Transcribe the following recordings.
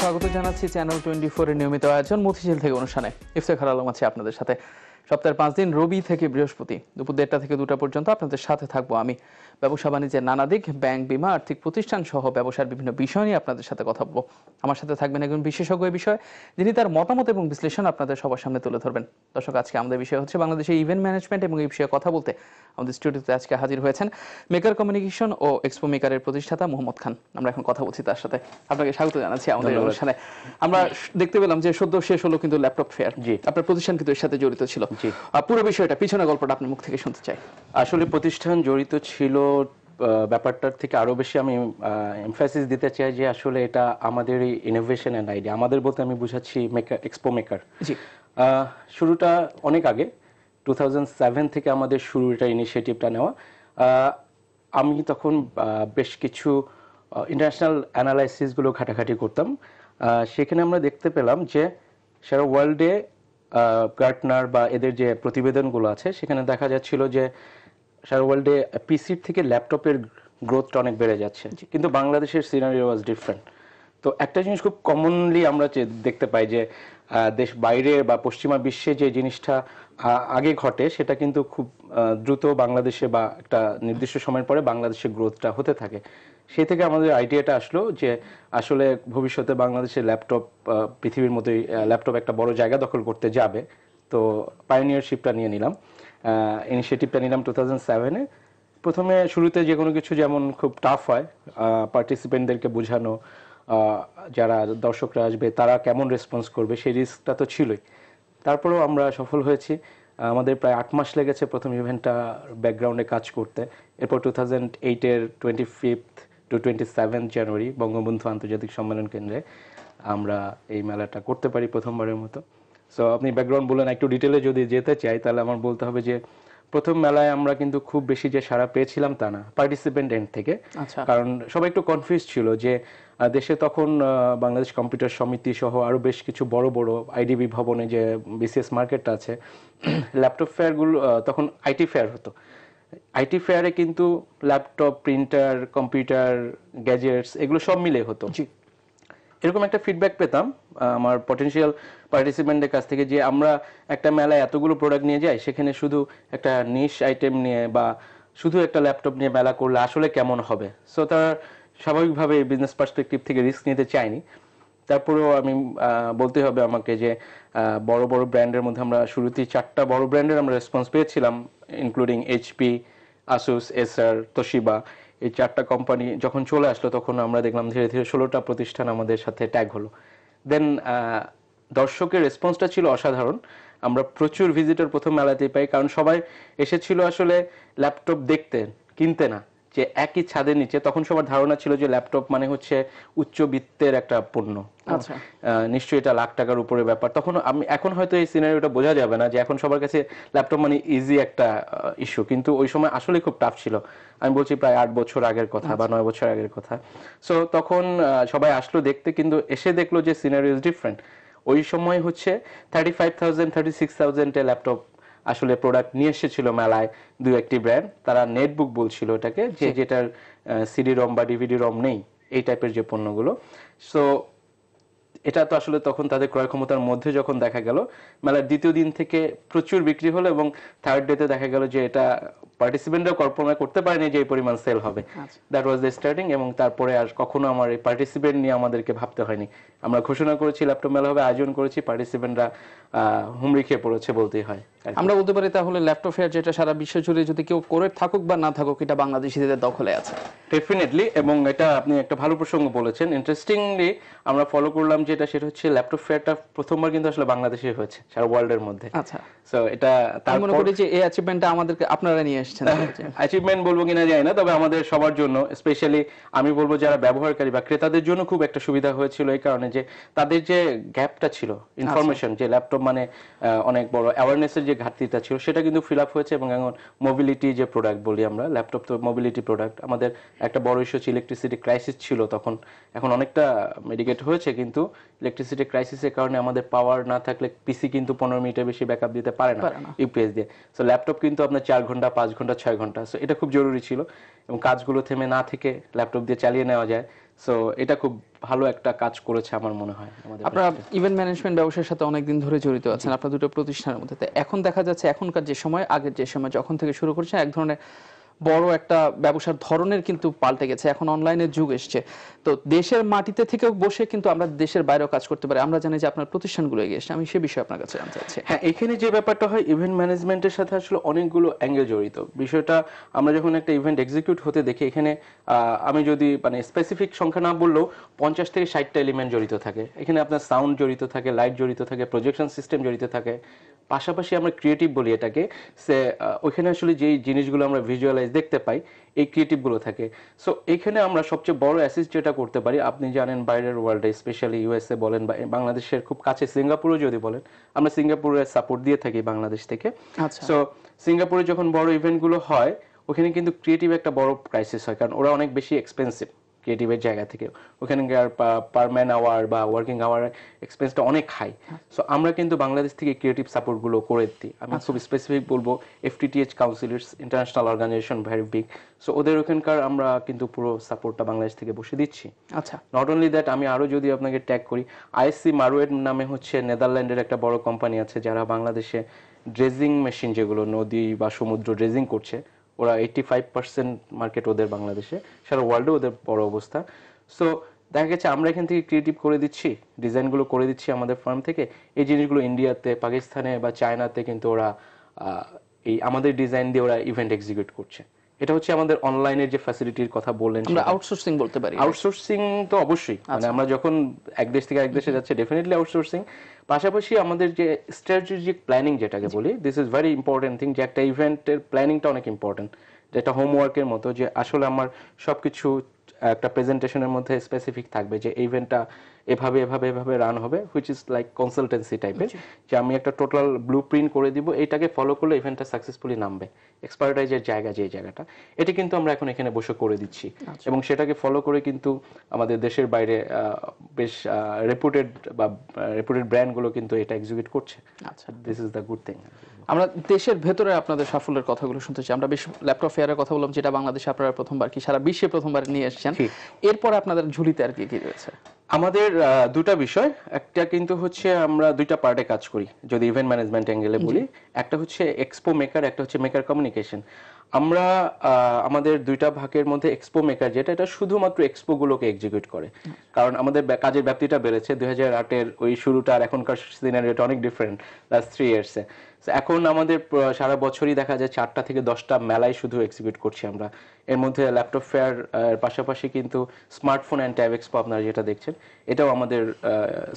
স্বাগত জানাচ্ছি channel twenty ফোরের নিয়মিত আয়োজন মতিঝিল থেকে অনুষ্ঠানে। ইফতেখার আলম আছে আপনাদের সাথে। সপ্তাহের পাঁচ দিন রবি থেকে বৃহস্পতি। দুপুর দেড়টা থেকে দুটা পর্যন্ত আপনাদের সাথে থাকব আমি। ব্যবসা বাণিজ্যের নানা দিক ব্যাংক বিমা আর্থিক প্রতিষ্ঠান সহ ব্যবসার বিভিন্ন বিষয় নিয়ে আপনাদের সাথে কথা বলব। আমার সাথে থাকবেন একজন বিশেষজ্ঞ এই বিষয়ে যিনি তার মতামত এবং বিশ্লেষণ আপনাদের সবার সামনে তুলে ধরবেন। দর্শক আজকে আমাদের বিষয় হচ্ছে বাংলাদেশের ইভেন্ট ম্যানেজমেন্ট এবং এই বিষয়ে কথা বলতে আমাদের স্টুডিওতে আজকে হাজির হয়েছেন মেকার কমিউনিকেশন ও এক্সপো মেকারের প্রতিষ্ঠাতা মোহাম্মদ খান। আমরা এখন কথা বলছি তার সাথে। আপনাকে স্বাগত জানাচ্ছি আমাদের অনুষ্ঠানে। আমরা দেখতে পেলাম যে সদ্য শেষ হলো কিন্তু ল্যাপটপ ফেয়ার। আপনার প্রতিষ্ঠান কিন্তু এর সাথে জড়িত ছিল। পুরো বিষয়টা পিছনে গল্পটা আপনার মুখ থেকে শুনতে চাই। আসলে প্রতিষ্ঠান জড়িত ছিল ব্যাপারটার থেকে আরও বেশি আমি এমফাসিস দিতে চাই যে আসলে এটা আমাদের ইনোভেশন অ্যান্ড আইডিয়া আমাদের বলতে আমি বুঝাচ্ছি মেকার এক্সপো মেকার জি। শুরুটা অনেক আগে টু থেকে আমাদের শুরু এটা ইনিশিয়েটিভটা নেওয়া আমি তখন বেশ কিছু ইন্টারন্যাশনাল অ্যানালাইসিসগুলো ঘাটাঘাটি করতাম। আহ, সেখানে আমরা দেখতে পেলাম যে সারা ওয়ার্ল্ডে গার্টনার বা এদের যে প্রতিবেদনগুলো আছে সেখানে দেখা যাচ্ছিল যে সারা ওয়ার্ল্ডে পিসির থেকে ল্যাপটপের গ্রোথটা অনেক বেড়ে যাচ্ছে। কিন্তু বাংলাদেশের সিনারিও ওয়াজ ডিফারেন্ট তো একটা জিনিস খুব কমনলি আমরা দেখতে পাই যে দেশ বাইরে বা পশ্চিমা বিশ্বে যে জিনিসটা আগে ঘটে সেটা কিন্তু খুব দ্রুত বাংলাদেশে বা একটা নির্দিষ্ট সময়ের পরে বাংলাদেশে গ্রোথটা হতে থাকে। সেই থেকে আমাদের আইডিয়াটা আসলো যে আসলে ভবিষ্যতে বাংলাদেশের ল্যাপটপ পৃথিবীর মতোই ল্যাপটপ একটা বড় জায়গা দখল করতে যাবে। তো পাইনিয়ারশিপটা নিয়ে নিলাম। ইনিশিয়েটিভটা নিলাম টু থাউজেন্ড সেভেনে প্রথমে শুরুতে যে কোনো কিছু যেমন খুব টাফ হয় পার্টিসিপেন্টদেরকে বোঝানো যারা দর্শকরা আসবে, তারা কেমন রেসপন্স করবে, সেই রিস্কটা তো ছিলই। তারপরেও আমরা সফল হয়েছি। আমাদের প্রায় আট মাস লেগেছে প্রথম ইভেন্টটা ব্যাকগ্রাউন্ডে কাজ করতে। এরপর টু থাউজেন্ড এইটের twenty fifth to twenty seven January Bangabandhu আন্তর্জাতিক সম্মেলন কেন্দ্রে আমরা এই মেলাটা করতে পারি প্রথমবারের মতো। সো আপনি ব্যাকগ্রাউন্ড বলেন একটু ডিটেলে যদি যেতে চাই তাহলে আমার বলতে হবে যে প্রথম মেলায় আমরা কিন্তু খুব বেশি যে সারা পেয়েছিলাম তা না পার্টিসিপেন্ট এন্ড থেকে। আচ্ছা। কারণ সবাই একটু কনফিউজ ছিল যে দেশে তখন বাংলাদেশ কম্পিউটার সমিতি সহ আরও বেশ কিছু বড় বড় আইডিবি ভবনে যে বিসিএস মার্কেটটা আছে ল্যাপটপ ফেয়ারগুলো তখন আইটি ফেয়ার হতো। আইটি ফেয়ারে কিন্তু ল্যাপটপ প্রিন্টার কম্পিউটার গ্যাজেটস এগুলো সব মিলে হতো। এরকম একটা ফিডব্যাক পেতাম। আমার পটেনশিয়াল পার্টিসিপেন্টের কাছ থেকে যে আমরা একটা মেলায় এতগুলো প্রোডাক্ট নিয়ে যাই, সেখানে শুধু একটা নিশ আইটেম নিয়ে বা শুধু একটা ল্যাপটপ নিয়ে মেলা করলে আসলে কেমন হবে? সো তারা স্বাভাবিকভাবে বিজনেস পার্সপেক্টিভ থেকে রিস্ক নিতে চায়নি। তারপরেও আমি বলতে হবে আমাকে যে বড় বড় ব্র্যান্ডের মধ্যে আমরা শুরুতেই চারটা বড় ব্র্যান্ডের আমরা রেসপন্স পেয়েছিলাম including HP Asus Acer Toshiba এই চারটা কোম্পানি যখন চলে আসলো, তখন আমরা দেখলাম ধীরে ধীরে ষোলোটা প্রতিষ্ঠান আমাদের সাথে ট্যাগ হলো। দেন দর্শকের রেসপন্সটা ছিল অসাধারণ। আমরা প্রচুর ভিজিটর প্রথম মেলাতেই পাই, কারণ সবাই এসেছিল আসলে ল্যাপটপ দেখতে, কিনতে না। যে একই ছাদের নিচে তখন সবার ধারণা ছিল যে ল্যাপটপ মানে হচ্ছে উচ্চবিত্তের একটা পণ্য। আচ্ছা। নিশ্চয়ই এটা লাখ টাকার উপরে ব্যাপার। তখন আমি এখন হয়তো এই সিনারিওটা বোঝা যাবে না যে এখন সবার কাছে ল্যাপটপ মানে ইজি একটা ইস্যু কিন্তু ওই সময় আসলে খুব টাফ ছিল। আমি বলছি প্রায় আট বছর আগের কথা বা নয় বছর আগের কথা। সো তখন সবাই আসলো দেখতে কিন্তু এসে দেখল যে সিনারিও ইজ ডিফারেন্ট ওই সময় হচ্ছে thirty five thousand thirty six থাউজেন্ডে laptop আসলে প্রোডাক্ট নিয়ে এসেছিল মেলায় দু একটি ব্র্যান্ড তারা নেটবুক বলছিল এটাকে যে যেটার সিডি রম বা ডিভিডি রম নেই এই টাইপের যে পণ্যগুলো। সো এটা তো আসলে তখন তাদের ক্রয় ক্ষমতার মধ্যে যখন দেখা গেল মেলার দ্বিতীয় দিন থেকে প্রচুর বিক্রি হলো এবং থার্ড ডেতে দেখা গেল যে এটা পার্টিসিপেন্টরা কল্পনা করতে পারেনি যে এই পরিমাণ সেল হবে। দ্যাট ওয়াজ দ্য স্টার্টিং এবং তারপরে আর কখনো আমার এই পার্টিসিপেন্ট নিয়ে আমাদেরকে ভাবতে হয়নি। আমরা ঘোষণা করেছি ল্যাপটপ মেলা হবে আয়োজন করেছি পার্টিসিপেন্টরা হুমড়ি খেয়ে পড়েছে বলতেই হয়। আমরা বলতে পারি তাহলে ল্যাপটপ ফেয়ার যেটা সারা বিশ্ব জুড়ে যদি কেউ করে থাকুক বা না থাকুক এটা বাংলাদেশিদের দখলে আছে। ডেফিনেটলি এবং এটা আপনি একটা ভালো প্রসঙ্গ বলেছেন। ইন্টারেস্টিংলি আমরা ফলো করলাম যেটা সেটা হচ্ছে ল্যাপটপ ফেয়ারটা প্রথমবার কিন্তু আসলে বাংলাদেশে হয়েছে সারা ওয়ার্ল্ডের মধ্যে। আচ্ছা। সো এটা আমি মনে করি যে এই অ্যাচিভমেন্টটা আমাদেরকে আপনারা নিয়ে এসেছেন। অ্যাচিভমেন্ট বলব কিনা যায় না তবে আমাদের সবার জন্য স্পেশালি আমি বলব যারা ব্যবহারকারী বা ক্রেতাদের জন্য খুব একটা সুবিধা হয়েছিল এই কারণে যে তাদের যে গ্যাপটা ছিল ইনফরমেশন যে ল্যাপটপ মানে অনেক বড় অ্যাওয়ারনেসের যে ঘাটতিটা ছিল সেটা কিন্তু ফিল আপ হয়েছে এবং এখন মোবিলিটি যে প্রোডাক্ট বলি আমরা ল্যাপটপ তো মোবিলিটি প্রোডাক্ট আমাদের একটা বড় ইস্যু হচ্ছে ইলেকট্রিসিটি ক্রাইসিস ছিল তখন। এখন অনেকটা মেডিকেট হয়েছে কিন্তু ইলেকট্রিসিটি ক্রাইসিসের কারণে আমাদের পাওয়ার না থাকলে পিসি কিন্তু পনেরো মিনিটের বেশি ব্যাকআপ দিতে পারে না পারে না। ইউপিএস দিয়ে। সো ল্যাপটপ কিন্তু আপনার চার ঘণ্টা পাঁচ ঘণ্টা ছয় ঘণ্টা। সো এটা খুব জরুরি ছিল এবং কাজগুলো থেমে না থেকে ল্যাপটপ দিয়ে চালিয়ে নেওয়া যায়। সো এটা খুব ভালো একটা কাজ করেছে আমার মনে হয় আমাদের আপনারা ইভেন্ট ম্যানেজমেন্ট ব্যবসার সাথে অনেকদিন ধরে জড়িত আছেন আপনার দুটো প্রতিষ্ঠানের মধ্যে। তো এখন দেখা যাচ্ছে এখনকার যে সময় আগের যে সময় যখন থেকে শুরু করছেন এক ধরনের বড় একটা ব্যবসার ধরনের কিন্তু পাল্টে গেছে। এখন অনলাইনের যুগ এসছে। তো দেশের মাটিতে থেকেও বসে কিন্তু আমরা দেশের বাইরেও কাজ করতে পারি। আমরা জানি যে আপনার প্রতিষ্ঠানগুলো এগিয়ে এসছে। আমি সে বিষয়ে আপনার কাছে জানতে চাচ্ছি। হ্যাঁ এখানে যে ব্যাপারটা হয় ইভেন্ট ম্যানেজমেন্টের সাথে আসলে অনেকগুলো অ্যাঙ্গেল জড়িত। বিষয়টা আমরা যখন একটা ইভেন্ট এক্সিকিউট হতে দেখি, এখানে আমি যদি মানে স্পেসিফিক সংখ্যা না বললেও পঞ্চাশ থেকে ষাটটা এলিমেন্ট জড়িত থাকে। এখানে আপনার সাউন্ড জড়িত থাকে লাইট জড়িত থাকে প্রজেকশন সিস্টেম জড়িত থাকে। পাশাপাশি আমরা ক্রিয়েটিভ বলি এটাকে সে ওইখানে আসলে যেই জিনিসগুলো আমরা ভিজুয়ালাইজ দেখতে পাই এই ক্রিয়েটিভগুলো থাকে। সো এখানে আমরা সবচেয়ে বড় অ্যাসিস্ট যেটা করতে পারি আপনি জানেন বাইরের ওয়ার্ল্ডে স্পেশালি ইউএসএ বলেন বা বাংলাদেশের খুব কাছে সিঙ্গাপুরও যদি বলেন আমরা সিঙ্গাপুরের সাপোর্ট দিয়ে থাকি বাংলাদেশ থেকে। আচ্ছা। সো সিঙ্গাপুরে যখন বড় ইভেন্টগুলো হয় ওখানে কিন্তু ক্রিয়েটিভ একটা বড় ক্রাইসিস হয় কারণ ওরা অনেক বেশি এক্সপেন্সিভ ক্রিয়েটিভের জায়গা থেকে। ওখানে পার ম্যান আওয়ার বা ওয়ার্কিং আওয়ার এক্সপেন্সটা অনেক হাই সো আমরা কিন্তু বাংলাদেশ থেকে ক্রিয়েটিভ সাপোর্টগুলো করে দিই। আমি খুব স্পেসিফিক বলব FTTH councils international organisation very big so ওদের ওখানকার আমরা কিন্তু পুরো সাপোর্টটা বাংলাদেশ থেকে বসে দিচ্ছি। আচ্ছা। নট অনলি দ্যাট আমি আরও যদি আপনাকে ট্যাগ করি আইএসসি মারুয়েট নামে হচ্ছে নেদারল্যান্ডের একটা বড় কোম্পানি আছে যারা বাংলাদেশে ড্রেজিং মেশিন যেগুলো নদী বা সমুদ্র ড্রেজিং করছে। ওরা এইটি ফাইভ পার্সেন্ট মার্কেট ওদের বাংলাদেশে, সারা ওয়ার্ল্ডে ওদের বড় অবস্থা। সো দেখা গেছে আমরা এখান থেকে ক্রিয়েটিভ করে দিচ্ছি ডিজাইনগুলো করে দিচ্ছি আমাদের ফার্ম থেকে। এই জিনিসগুলো ইন্ডিয়াতে পাকিস্তানে বা চায়নাতে কিন্তু ওরা এই আমাদের ডিজাইন দিয়ে ওরা ইভেন্ট এক্সিকিউট করছে। এটা হচ্ছে আমাদের অনলাইনের যে ফ্যাসিলিটির কথা বললেন আমরা আউটসোর্সিং বলতে পারি আউটসোর্সিং তো অবশ্যই। মানে আমরা যখন এক দেশ থেকে এক দেশে যাচ্ছে ডেফিনেটলি আউটসোর্সিং পাশাপাশি আমাদের যে স্ট্র্যাটেজিক প্ল্যানিং যেটাকে বলি this is very important thing যে একটা ইভেন্টের প্ল্যানিংটা অনেক ইম্পর্টেন্ট যেটা হোমওয়ার্কের মতো যে আসলে আমার সবকিছু একটা প্রেজেন্টেশনের মধ্যে স্পেসিফিক থাকবে যে ইভেন্টটা এভাবে এভাবে এভাবে রান হবে হুইচ ইজ লাইক কনসালটেন্সি টাইপের যে আমি একটা টোটাল ব্লু প্রিন্ট করে দিব এটাকে ফলো করলে ইভেন্টটা সাকসেসফুলি নামবে এক্সপার্টাইজের জায়গা যে জায়গাটা। এটা কিন্তু আমরা এখন এখানে বসে করে দিচ্ছি। এবং সেটাকে ফলো করে কিন্তু আমাদের দেশের বাইরে বেশ রেপুটেড বা রেপুটেড ব্র্যান্ডগুলো কিন্তু এটা এক্সিকিউট করছে। আচ্ছা। This is the good thing আমরা দেশের ভেতরে আপনাদের সাফল্যের কথাগুলো শুনতে চাই। আমরা বেশ ল্যাপটপ ফেয়ারের কথা বললাম যেটা বাংলাদেশে আপনারা প্রথমবার কি সারা বিশ্বে প্রথমবার নিয়ে এসেছেন। ঠিক। এরপর আপনাদের ঝুলিতে আর কি কি রয়েছে? আমাদের দুটা বিষয়। একটা কিন্তু হচ্ছে আমরা দুইটা পার্টে কাজ করি যদি ইভেন্ট ম্যানেজমেন্ট অ্যাঙ্গেলে বলি। একটা হচ্ছে এক্সপো মেকার একটা হচ্ছে মেকার কমিউনিকেশন আমরা আমাদের দুইটা ভাগের মধ্যে এক্সপো মেকার যেটা, এটা শুধুমাত্র এক্সপো গুলোকে এক্সিকিউট করে। কারণ আমাদের কাজের ব্যাপ্তিটা বেড়েছে। দুই হাজার আটের ওই শুরুটা আর এখনকার সিনারিওটা অনেক ডিফারেন্ট লাস্ট থ্রি ইয়ার্সে এখন আমাদের সারা বছরই দেখা যায় চারটা থেকে দশটা মেলায় শুধু এক্সিকিউট করছি আমরা। এর মধ্যে ল্যাপটপ ফেয়ার পাশাপাশি কিন্তু স্মার্টফোন অ্যান্ড ট্যাব এক্সপো আপনারা যেটা দেখছেন, এটাও আমাদের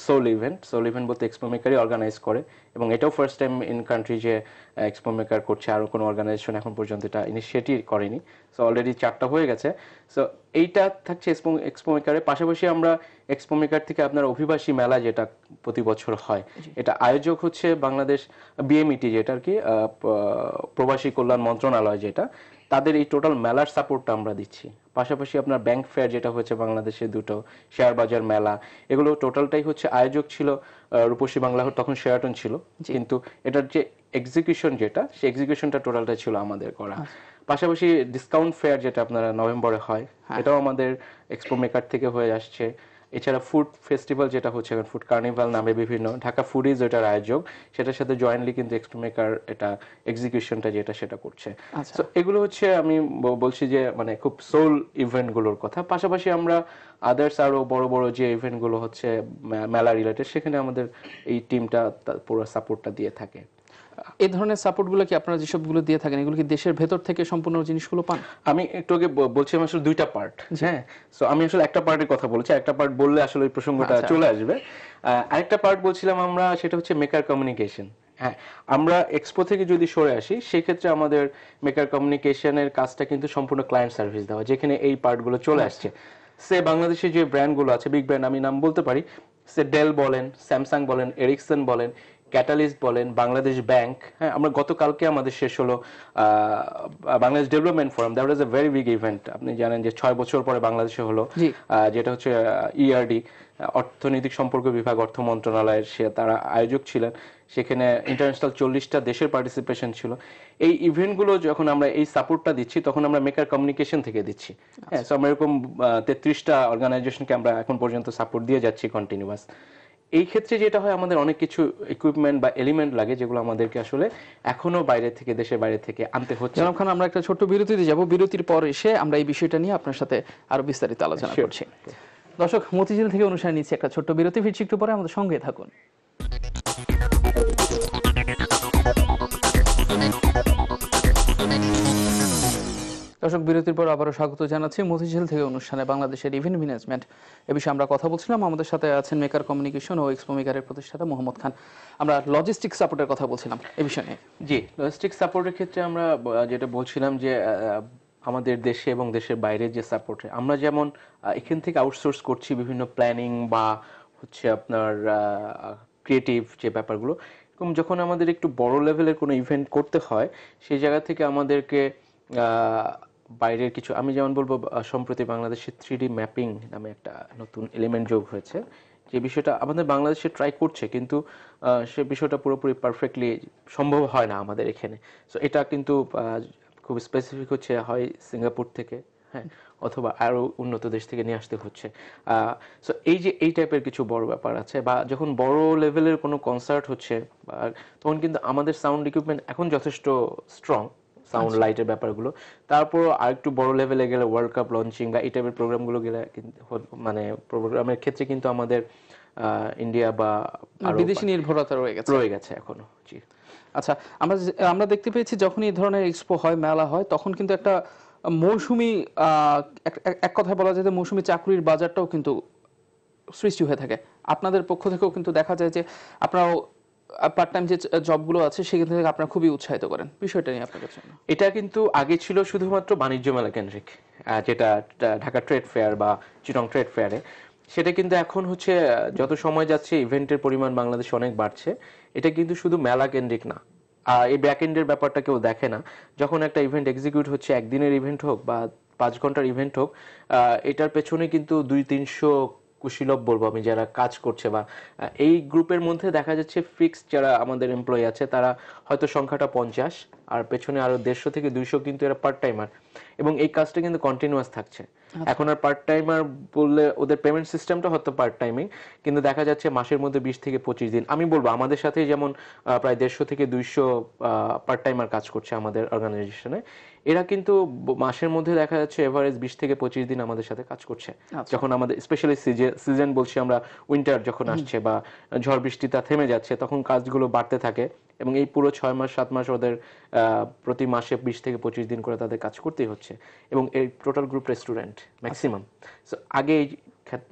সোল ইভেন্ট সোল ইভেন্ট বলতে এক্সপো মেকারই অর্গানাইজ করে। এবং এটাও ফার্স্ট টাইম ইন কান্ট্রি যে এক্সপো মেকার করছে আরও কোনো অর্গানাইজেশন এখন পর্যন্ত এটা ইনিশিয়েটিভ করেনি। সো অলরেডি চারটা হয়ে গেছে। সো এইটা থাকছে এক্সপো এক্সপো মেকারের পাশাপাশি আমরা এক্সপো মেকার থেকে আপনার অভিবাসী মেলা যেটা প্রতি বছর হয় এটা আয়োজক হচ্ছে বাংলাদেশ বিএমইটি যেটা আর কি প্রবাসী কল্যাণ মন্ত্রণালয় যেটা। তাদের এই টোটাল মেলার সাপোর্টটা আমরা দিচ্ছি। পাশাপাশি আপনার ব্যাংক ফেয়ার যেটা হচ্ছে বাংলাদেশে দুটো শেয়ার বাজার মেলা এগুলো টোটালটাই হচ্ছে আয়োজক ছিল রূপসী বাংলা তখন শেয়ারটন ছিল। কিন্তু এটার যে এক্সিকিউশন যেটা সেই এক্সিকিউশনটা টোটালটা ছিল আমাদের করা। পাশাপাশি ডিসকাউন্ট ফেয়ার যেটা আপনারা নভেম্বরে হয় এটাও আমাদের এক্সপো মেকার থেকে হয়ে আসছে। এছাড়া ফুড ফেস্টিভ্যাল যেটা হচ্ছে ফুড কার্নিভাল নামে বিভিন্ন ঢাকা ফুডিজ এটার আয়োজক। সেটার সাথে জয়েন্টলি কিন্তু এক্সপো মেকার এটা এক্সিকিউশনটা যেটা সেটা করছে। তো এগুলো হচ্ছে আমি বলছি যে মানে খুব সোল ইভেন্টগুলোর কথা। পাশাপাশি আমরা আদার্স আরও বড় বড় যে ইভেন্টগুলো হচ্ছে মেলা রিলেটেড সেখানে আমাদের এই টিমটা পুরো সাপোর্টটা দিয়ে থাকে। এই ধরনের সাপোর্টগুলো কি আপনারা যেসবগুলো দিয়ে থাকেন এগুলো কি দেশের ভেতর থেকে সম্পূর্ণ জিনিসগুলো পান? আমি একটু আগে ব- বলছিলাম আসলে দুইটা পার্ট হ্যাঁ? সো আমি আসলে একটা পার্টের কথা বলছি একটা পার্ট বললে আসলে ওই প্রসঙ্গটা আচ্ছা। চলে আসবে। আরেকটা পার্ট বলছিলাম আমরা সেটা হচ্ছে মেকার কমিউনিকেশন হ্যাঁ? আমরা এক্সপো থেকে যদি সরে আসি সেক্ষেত্রে আমাদের মেকার কমিউনিকেশনের কাজটা কিন্তু সম্পূর্ণ ক্লায়েন্ট সার্ভিস দেওয়া যেখানে এই পার্টগুলো চলে আসছে। সে বাংলাদেশে যে ব্র্যান্ডগুলো আছে বিগ ব্র্যান্ড আমি নাম বলতে পারি সে ডেল বলেন স্যামসাং বলেন এরিকসন বলেন ক্যাটালিস্ট বলেন বাংলাদেশ ব্যাংক হ্যাঁ আমরা গতকালকে আমাদের শেষ হলো Bangladesh development forum that was a very big event আপনি জানেন যে ছয় বছর পরে বাংলাদেশে হলো যেটা হচ্ছে ইআরডি অর্থনৈতিক সম্পর্ক বিভাগ অর্থ মন্ত্রণালয়ের সে তারা আয়োজক ছিলেন। সেখানে ইন্টারন্যাশনাল চল্লিশটা দেশের পার্টিসিপেশন ছিল। এই ইভেন্টগুলো যখন আমরা এই সাপোর্টটা দিচ্ছি তখন আমরা মেকার কমিউনিকেশন থেকে দিচ্ছি। হ্যাঁ so আমরা এরকম তেত্রিশটা অর্গানাইজেশনকে আমরা এখন পর্যন্ত সাপোর্ট দিয়ে যাচ্ছি কন্টিনিউয়াস এই ক্ষেত্রে যেটা হয় আমাদের অনেক কিছু ইকুইপমেন্ট বা এলিমেন্ট লাগে যেগুলো আমাদেরকে আসলে এখনও বাইরে থেকে দেশের বাইরে থেকে আনতে হচ্ছে। জনাব খান আমরা একটা ছোট্ট বিরতিতে যাব। বিরতির পর এসে আমরা এই বিষয়টা নিয়ে আপনার সাথে আরও বিস্তারিত আলোচনা. করছি। দর্শক মতিঝিল থেকে অনুসারে নিচ্ছে একটা ছোট্ট বিরতি। ফিরছি একটু পরে। আমাদের সঙ্গে থাকুন। দর্শক, বিরতির পর আবারও স্বাগত জানাচ্ছি মতিঝিল থেকে অনুষ্ঠানে বাংলাদেশের ইভেন্ট ম্যানেজমেন্ট। এ বিষয়ে আমরা কথা বলছিলাম। আমাদের সাথে আছেন মেকার কমিউনিকেশন ও এক্সপো মেকারের প্রতিষ্ঠাতা মোহাম্মদ খান। আমরা লজিস্টিক সাপোর্টের কথা বলছিলাম এ বিষয়ে। জি লজিস্টিক সাপোর্টের ক্ষেত্রে আমরা যেটা বলছিলাম যে আমাদের দেশে এবং দেশের বাইরে যে সাপোর্ট আমরা যেমন এখান থেকে আউটসোর্স করছি বিভিন্ন প্ল্যানিং বা হচ্ছে আপনার ক্রিয়েটিভ যে ব্যাপারগুলো, এরকম যখন আমাদের একটু বড় লেভেলের কোনো ইভেন্ট করতে হয়, সেই জায়গা থেকে আমাদেরকে বাইরের কিছু, আমি যেমন বলব সম্প্রতি বাংলাদেশে থ্রি ম্যাপিং নামে একটা নতুন এলিমেন্ট যোগ হয়েছে। যে বিষয়টা আমাদের বাংলাদেশে ট্রাই করছে, কিন্তু সে বিষয়টা পুরোপুরি পারফেক্টলি সম্ভব হয় না আমাদের এখানে। সো এটা কিন্তু খুব স্পেসিফিক হচ্ছে, হয় সিঙ্গাপুর থেকে হ্যাঁ অথবা আরও উন্নত দেশ থেকে নিয়ে আসতে হচ্ছে। সো এই যে, এই টাইপের কিছু বড় ব্যাপার আছে, বা যখন বড় লেভেলের কোনো কনসার্ট হচ্ছে তখন কিন্তু আমাদের সাউন্ড ইকুইপমেন্ট এখন যথেষ্ট স্ট্রং সাউন্ড লাইটের ব্যাপারগুলো। তারপর আরেকটু বড় লেভেলে গেলে ওয়ার্ল্ড কাপ লঞ্চিং বা এই টাইপের প্রোগ্রামগুলো গেলে মানে প্রোগ্রামের ক্ষেত্রে কিন্তু আমাদের ইন্ডিয়া বা আরও বিদেশি নির্ভরতা রয়ে গেছে। রয়ে গেছে এখনও জি। আচ্ছা আমরা আমরা দেখতে পেয়েছি যখন এই ধরনের এক্সপো হয় মেলা হয় তখন কিন্তু একটা মৌসুমি আহ, এক- এক- এক কথায় বলা যায় যে মৌসুমি চাকরির বাজারটাও কিন্তু সৃষ্টি হয়ে থাকে। আপনাদের পক্ষ থেকেও কিন্তু দেখা যায় যে আপনারাও পার্ট টাইম যে জবগুলো আছে, সেখান থেকে আপনারা খুবই উৎসাহিত করেন। বিষয়টা নিয়ে আপনার কাছে এটা কিন্তু আগে ছিল শুধুমাত্র বাণিজ্য মেলা কেন্দ্রিক যেটা ঢাকা ট্রেড ফেয়ার বা চিটং ট্রেড ফেয়ারে সেটা কিন্তু এখন হচ্ছে যত সময় যাচ্ছে, ইভেন্টের পরিমাণ বাংলাদেশে অনেক বাড়ছে। এটা কিন্তু শুধু মেলা কেন্দ্রিক না। এই ব্যাক এন্ডের ব্যাপারটা কেউ দেখে না। যখন একটা ইভেন্ট এক্সিকিউট হচ্ছে, একদিনের ইভেন্ট হোক বা পাঁচ ঘণ্টার ইভেন্ট হোক এটার পেছনে কিন্তু দুই তিনশো কুশীলব বলব আমি, যারা কাজ করছে বা এই গ্রুপের মধ্যে দেখা যাচ্ছে ফিক্স যারা আমাদের এমপ্লয়ি আছে, তারা হয়তো সংখ্যাটা পঞ্চাশ, আর পেছনে আরও দেড়শো থেকে দুইশো কিন্তু এরা পার্ট টাইমার এবং এই কাজটা কিন্তু কন্টিনিউয়াস থাকছে। এখন আর পার্ট টাইমার বললে ওদের পেমেন্ট সিস্টেমটা হয়তো পার্ট টাইমিং কিন্তু দেখা যাচ্ছে মাসের মধ্যে বিশ থেকে পঁচিশ দিন। আমি বলব আমাদের সাথে যেমন প্রায় দেড়শো থেকে দুইশো পার্ট টাইমার কাজ করছে আমাদের অর্গানাইজেশনে এরা কিন্তু মাসের মধ্যে দেখা যাচ্ছে এভারেজ বিশ থেকে পঁচিশ দিন আমাদের সাথে কাজ করছে। যখন আমাদের স্পেশালি সিজন বলছি আমরা উইন্টার যখন আসছে বা ঝড় বৃষ্টিটা থেমে যাচ্ছে তখন কাজগুলো বাড়তে থাকে। এবং এই পুরো ছয় মাস, সাত মাস ওদের প্রতি মাসে বিশ থেকে পঁচিশ দিন করে তাদের কাজ করতেই হচ্ছে। এবং এই total group restaurant maximum so আগে এই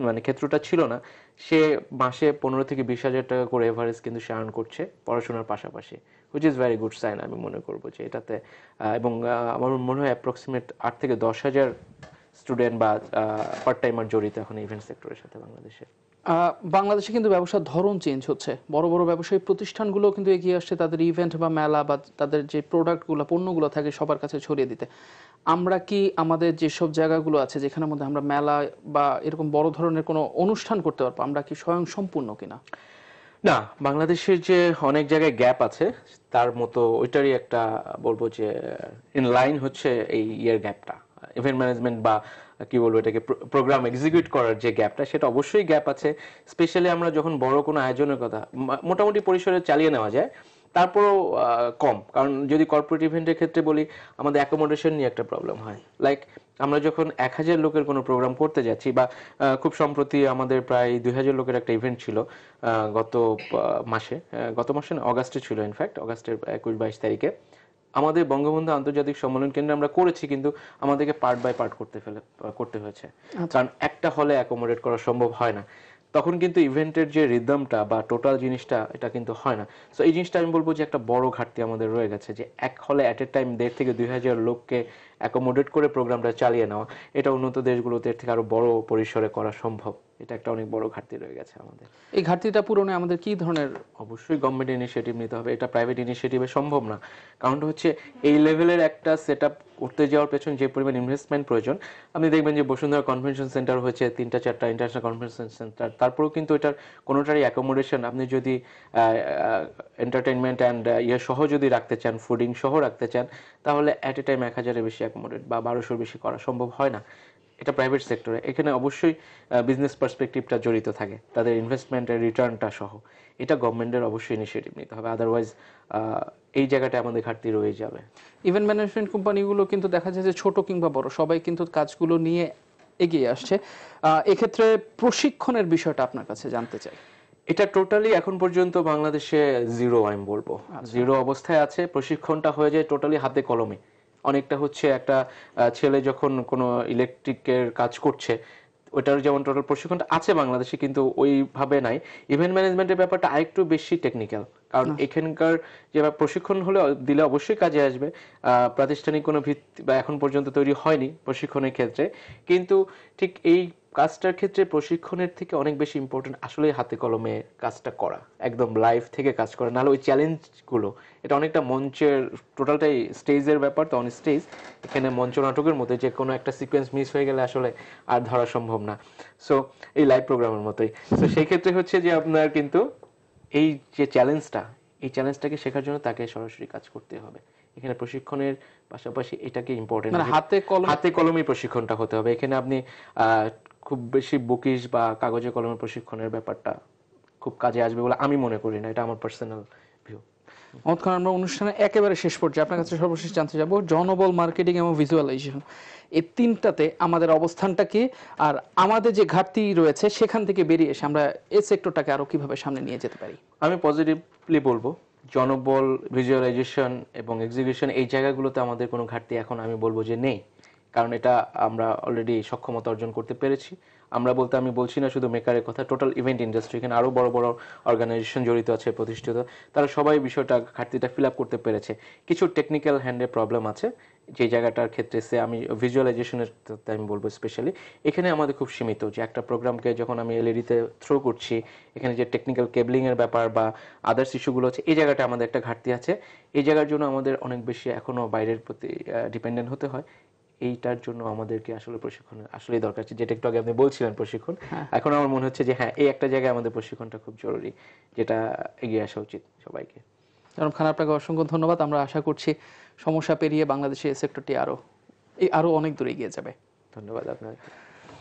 মানে ক্ষেত্রটা ছিল না। সে মাসে পনেরো থেকে বিশ হাজার টাকা করে এভারেজ কিন্তু সে আর্ন করছে পড়াশোনার পাশাপাশি which is very good sign আমি মনে করব যে এটাতে এবং আমার মনে হয় অ্যাপ্রক্সিমেট আট থেকে দশ হাজার স্টুডেন্ট বা পার্ট টাইমার জড়িত এখন ইভেন্ট সেক্টরের সাথে বাংলাদেশে? বাংলাদেশে কিন্তু ব্যবসার ধরন চেঞ্জ হচ্ছে। বড় বড় ব্যবসায়ী প্রতিষ্ঠানগুলো কিন্তু এগিয়ে আসছে তাদের ইভেন্ট বা মেলা বা তাদের যে প্রোডাক্টগুলো পণ্যগুলো থাকে সবার কাছে ছড়িয়ে দিতে। আমরা কি আমাদের যেসব জায়গাগুলো আছে যেখানের মধ্যে আমরা মেলা বা এরকম বড় ধরনের কোনো অনুষ্ঠান করতে পারব আমরা কি স্বয়ং সম্পূর্ণ কিনা? না বাংলাদেশের যে অনেক জায়গায় গ্যাপ আছে তার মতো ওইটারই একটা বলব যে ইন লাইন হচ্ছে এই ইয়ের গ্যাপটা ইভেন্ট ম্যানেজমেন্ট বা, কি বলব এটাকে প্রোগ্রাম এক্সিকিউট করার যে গ্যাপটা সেটা অবশ্যই গ্যাপ আছে। স্পেশালি আমরা যখন বড় কোনো আয়োজনের কথা মোটামুটি পরিসরে চালিয়ে নেওয়া যায়, তারপরও কম। কারণ যদি কর্পোরেট ইভেন্টের ক্ষেত্রে বলি, আমাদের অ্যাকোমোডেশন নিয়ে একটা প্রবলেম হয়। লাইক আমরা যখন এক হাজার লোকের কোনো প্রোগ্রাম করতে যাচ্ছি বা খুব সম্প্রতি আমাদের প্রায় দুই হাজার লোকের একটা ইভেন্ট ছিল গত মাসে গত মাসে না, অগাস্টে ছিল ইনফ্যাক্ট অগাস্টের একুশ বাইশ তারিখে। আমাদের বঙ্গবন্ধু আন্তর্জাতিক সম্মেলন কেন্দ্রে আমরা করেছি কিন্তু আমাদেরকে পার্ট বাই পার্ট করতে ফেলে করতে হয়েছে। কারণ একটা হলে অ্যাকোমোডেট করা সম্ভব হয় না। তখন কিন্তু ইভেন্টের যে রিদমটা বা টোটাল জিনিসটা এটা কিন্তু হয় না। সো এই জিনিসটা আমি বলব যে একটা বড় ঘাটতি আমাদের রয়ে গেছে যে এক হলে অ্যাট এ টাইম দেড় থেকে দুই হাজার লোককে অ্যাকোমোডেট করে প্রোগ্রামটা চালিয়ে নেওয়া এটা উন্নত দেশগুলোতে এর থেকে আরও বড় পরিসরে করা সম্ভব। এটা একটা অনেক বড় ঘাটতি রয়ে গেছে আমাদের। এই ঘাটতিটা পূরণে আমাদের কি ধরনের অবশ্যই গভর্নমেন্ট ইনিশিয়েটিভ নিতে হবে। এটা প্রাইভেট ইনিশিয়েটিভে সম্ভব না। কারণটা হচ্ছে এই লেভেলের একটা সেট আপ করতে যাওয়ার পেছনে যে পরিমাণ ইনভেস্টমেন্ট প্রয়োজন আপনি দেখবেন যে বসুন্ধরা কনভেনশন সেন্টার হয়েছে তিনটা চারটা ইন্টারন্যাশনাল কনভেনশন সেন্টার তারপরেও কিন্তু এটার কোনোটারই অ্যাকোমোডেশন আপনি যদি এন্টারটেনমেন্ট অ্যান্ড ইয়ে সহ যদি রাখতে চান ফুডিং সহ রাখতে চান তাহলে অ্যাট এ টাইম এক হাজারের বেশি অ্যাকোমোডেট বা বারোশোর বেশি করা সম্ভব হয় না। এটা প্রাইভেট সেক্টরে এখানে অবশ্যই বিজনেস পার্সপেক্টিভটা জড়িত থাকে। তাদের ইনভেস্টমেন্টের রিটার্নটা সহ। এটা গভর্নমেন্টের অবশ্যই ইনিশিয়েটিভ নিতে হবে। আদারওয়াইজ এই জায়গাটা আমাদের ঘাটতি রয়ে যাবে। ইভেন্ট ম্যানেজমেন্ট কোম্পানিগুলো কিন্তু দেখা যায় যে ছোট কিংবা বড় সবাই কিন্তু কাজগুলো নিয়ে এগিয়ে আসছে। এক্ষেত্রে প্রশিক্ষণের বিষয়টা আপনার কাছে জানতে চাই। এটা টোটালি এখন পর্যন্ত বাংলাদেশে জিরো আমি বলব। জিরো অবস্থায় আছে। প্রশিক্ষণটা হয়ে যায় টোটালি হাতে কলমে। অনেকটা হচ্ছে একটা ছেলে যখন কোনো ইলেকট্রিকের কাজ করছে ওটার যেমন টোটাল প্রশিক্ষণটা আছে বাংলাদেশে, কিন্তু ওইভাবে নাই। ইভেন্ট ম্যানেজমেন্টের ব্যাপারটা আরেকটু বেশি টেকনিক্যাল কারণ এখানকার যে প্রশিক্ষণ হলে দিলে অবশ্যই কাজে আসবে। প্রাতিষ্ঠানিক কোনো ভিত্তি বা এখন পর্যন্ত তৈরি হয়নি প্রশিক্ষণের ক্ষেত্রে। কিন্তু ঠিক এই কাজটার ক্ষেত্রে প্রশিক্ষণের থেকে অনেক বেশি ইম্পর্টেন্ট আসলে হাতে কলমে কাজটা করা। একদম লাইভ থেকে কাজ করা। নাহলে ওই চ্যালেঞ্জগুলো এটা অনেকটা মঞ্চের টোটালটাই স্টেজের ব্যাপার তো অন স্টেজ এখানে মঞ্চ নাটকের মধ্যে যে কোনো একটা সিকোয়েন্স মিস হয়ে গেলে আসলে আর ধরা সম্ভব না। সো এই লাইভ প্রোগ্রামের মতোই। তো সেই ক্ষেত্রে হচ্ছে যে আপনার কিন্তু এই যে চ্যালেঞ্জটা এই চ্যালেঞ্জটাকে শেখার জন্য তাকে সরাসরি কাজ করতে হবে। এখানে প্রশিক্ষণের পাশাপাশি এটাকে ইম্পর্টেন্ট হাতে কলম হাতে কলমে প্রশিক্ষণটা হতে হবে। এখানে আপনি আহ, খুব বেশি বুকিশ বা কাগজে কলমে প্রশিক্ষণের ব্যাপারটা খুব কাজে আসবে বলে আমি মনে করি না। এটা আমার পার্সোনাল ভিউ খান আমরা অনুষ্ঠানে একেবারে শেষ পর্যায়ে আপনার কাছে সর্বশেষ জানতে যাব জনবল মার্কেটিং এবং ভিজুয়ালাইজেশন। এই তিনটাতে আমাদের অবস্থানটা কি? আর আমাদের যে ঘাটতি রয়েছে, সেখান থেকে বেরিয়ে এসে আমরা এই সেক্টরটাকে আরও কীভাবে সামনে নিয়ে যেতে পারি? আমি পজিটিভলি বলব, জনবল ভিজুয়ালাইজেশন এবং এক্সিকিউশন এই জায়গাগুলোতে আমাদের কোনো ঘাটতি এখন আমি বলব যে নেই। কারণ এটা আমরা অলরেডি সক্ষমতা অর্জন করতে পেরেছি। আমরা বলতে আমি বলছি না শুধু মেকারের কথা টোটাল ইভেন্ট ইন্ডাস্ট্রি এখানে আরও বড় বড় অর্গানাইজেশন জড়িত আছে, প্রতিষ্ঠিত। তারা সবাই বিষয়টা, ঘাটতিটা ফিল আপ করতে পেরেছে। কিছু টেকনিক্যাল হ্যান্ডে প্রবলেম আছে, যে জায়গাটার ক্ষেত্রে সে আমি ভিজুয়ালাইজেশনের আমি বলব স্পেশালি এখানে আমাদের খুব সীমিত যে একটা প্রোগ্রামকে যখন আমি এলইডিতে থ্রো করছি, এখানে যে টেকনিক্যাল কেবলিংয়ের ব্যাপার বা আদার্স ইস্যুগুলো আছে, এই জায়গাটা আমাদের একটা ঘাটতি আছে। এই জায়গার জন্য আমাদের অনেক বেশি এখনও বাইরের প্রতি ডিপেন্ডেন্ট হতে হয়। এইটার জন্য আমাদেরকে আসলে প্রশিক্ষণের আসলেই দরকার আছে যেটা একটু আগে আপনি বলছিলেন প্রশিক্ষণ এখন আমার মনে হচ্ছে যে হ্যাঁ এই একটা জায়গায় আমাদের প্রশিক্ষণটা খুব জরুরি যেটা এগিয়ে আসা উচিত সবাইকে। জনাব খান আপনাকে অসংখ্য ধন্যবাদ। আমরা আশা করছি সমস্যা পেরিয়ে বাংলাদেশে এই সেক্টরটি আরও এই আরও অনেক দূরে এগিয়ে যাবে। ধন্যবাদ আপনার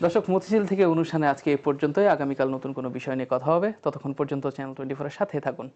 দর্শক মতিঝিল থেকে অনুষ্ঠানে আজকে এই পর্যন্তই। আগামীকাল নতুন কোনো বিষয় নিয়ে কথা হবে। ততক্ষণ পর্যন্ত চ্যানেল টোয়েন্টি ফোরের সাথে থাকুন।